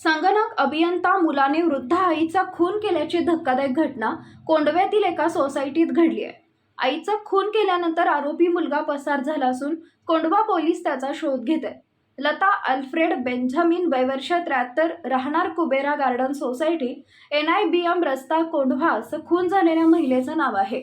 संगणक अभियंता मुलाने वृद्ध आईचा खून केल्याची धक्कादायक घटना कोंडव्यातील एका सोसायटीत घडली आहे. आईचा खून केल्यानंतर आरोपी मुलगा पसार झाला असून कोंडवा पोलीस त्याचा शोध घेत आहेत. लता अल्फ्रेड बेंजामिन वयवर्ष त्र्याहत्तर राहणार Kubera garden society N I B M रस्ता कोंढवा असं खून झालेल्या महिलेचं नाव आहे.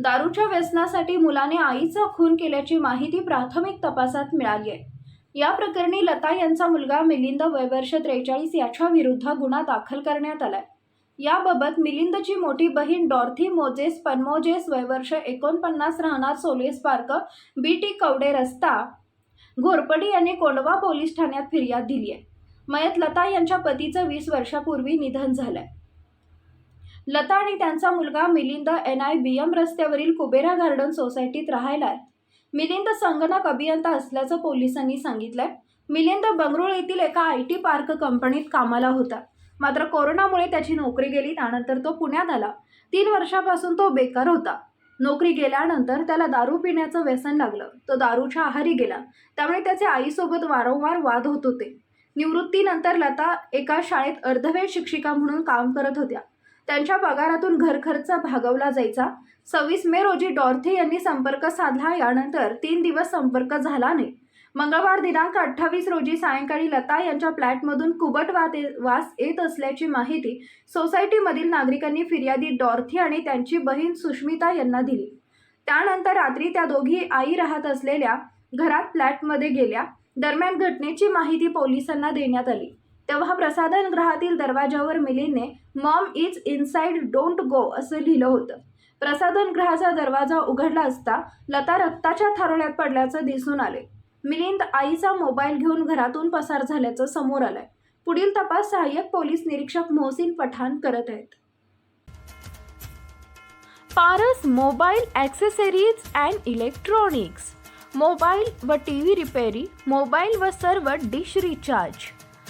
दारूच्या व्यसनासाठी मुलाने आईचा खून केल्याची माहिती प्राथमिक तपासात मिळाली आहे. या प्रकरणी लता यांचा मुलगा मिलिंद वयवर्ष त्रेचाळीस याच्या विरुद्ध गुन्हा दाखल करण्यात आलाय. याबाबत मिलिंदची मोठी बहीण डॉर्थी मोजेस पनमोजेस वयवर्ष एकोणपन्नास राहणार Solace park B T Kawade रस्ता घोरपडी यांनी कोंडवा पोलीस ठाण्यात फिर्याद दिली आहे मयत लता यांच्या पतीचं वीस वर्षापूर्वी निधन झालंय. लता आणि त्यांचा मुलगा Milind N I B M रस्त्यावरील कुबेरा गार्डन सोसायटीत राहायला आहे मिलिंद संगणक अभियंता असल्याचं पोलिसांनी सांगितलंय. मिलिंद बंगळुरू येथील एका आय टी पार्क कंपनीत कामाला होता. मात्र कोरोनामुळे त्याची नोकरी गेली त्यानंतर तो पुण्यात आला. तीन वर्षापासून तो बेकार होता. नोकरी गेल्यानंतर त्याला दारू पिण्याचं व्यसन लागलं. तो दारूच्या आहारी गेला. त्यामुळे त्याचे आईसोबत वारंवार वाद होत होते. निवृत्तीनंतर लता एका शाळेत अर्धवेळ शिक्षिका म्हणून काम करत होत्या. त्यांच्या पगारातून घरखर्च भागवला जायचा. सव्वीस मे रोजी डॉर्थे यांनी संपर्क साधला यानंतर तीन दिवस संपर्क झाला नाही. मंगळवार दिनांक अठ्ठावीस रोजी सायंकाळी लता यांच्या फ्लॅटमधून कुबट वास येत असल्याची माहिती सोसायटीमधील नागरिकांनी फिर्यादी डॉर्थी आणि त्यांची बहीण सुष्मिता यांना दिली. त्यानंतर रात्री त्या दोघी आई राहत असलेल्या घरात फ्लॅटमध्ये गेल्या. दरम्यान घटनेची माहिती पोलिसांना देण्यात आली. तेव्हा प्रसाधनगृहातील दरवाजावर मिलीने mom is inside don't go असं लिहिलं होतं. प्रसाधनगृहाचा दरवाजा उघडला असता लता रक्ताच्या थारोळ्यात पडल्याचं दिसून आले. मिलिंद आईचा मोबाईल घेऊन घरातून पसार झाल्याचं समोर आलंय. पुढील तपास सहाय्यक पोलीस निरीक्षक मोहसिन पठाण करत आहेत. Paras mobile accessories and electronics. Mobile व टी व्ही रिपेरी मोबाईल व सर्व डिश रिचार्ज.